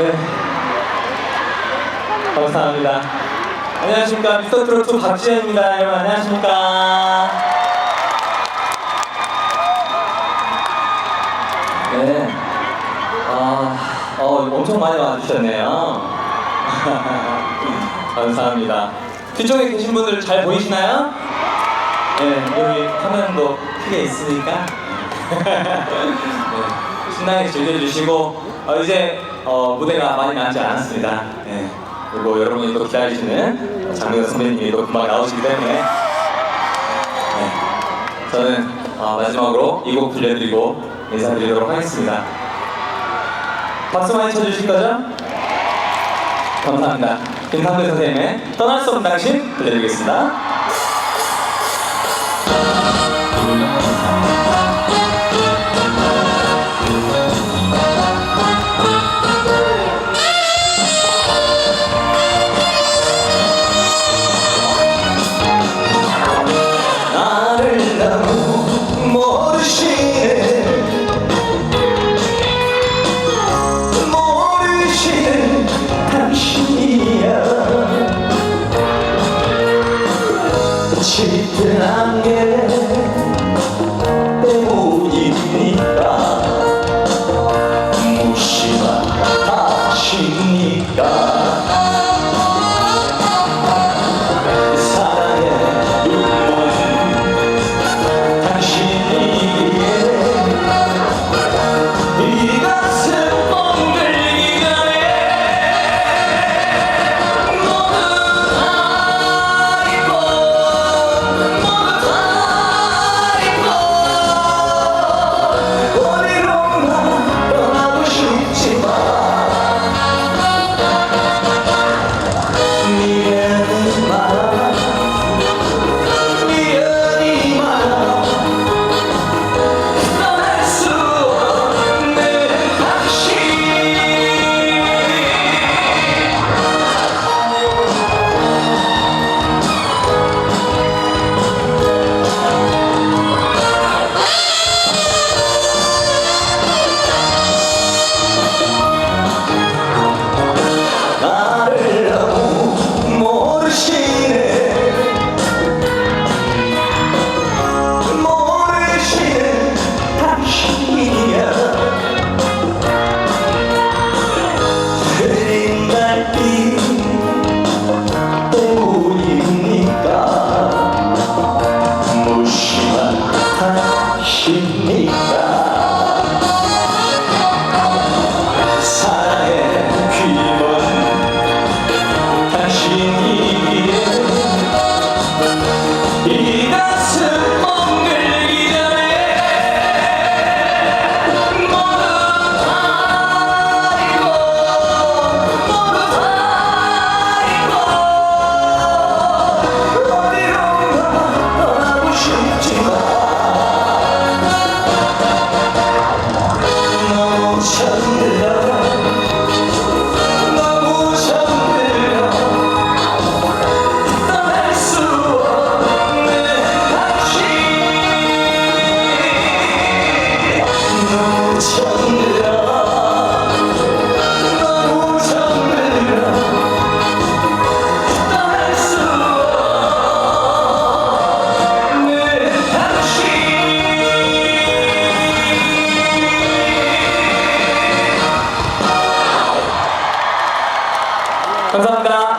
네. 감사합니다. 안녕하십니까. 미스터 트로트 박지현입니다. 여러분, 안녕하십니까. 네. 아, 어, 엄청 많이 와주셨네요. 감사합니다. 뒤쪽에 계신 분들 잘 보이시나요? 네, 여기 화면도 크게 있으니까. 네, 신나게 즐겨주시고, 어, 이제 어, 무대가 많이 남지 않았습니다. 네, 그리고 여러분이 또 기다리시는 장민호 선배님이 또 금방 나오시기 때문에. 네, 저는 어, 마지막으로 이 곡 들려드리고 인사드리도록 하겠습니다. 박수 많이 쳐주실 거죠? 감사합니다. 김상대 선생님의 떠날 수 없는 당신 들려드리겠습니다. 짙은 안개 in that peace. 감사합니다.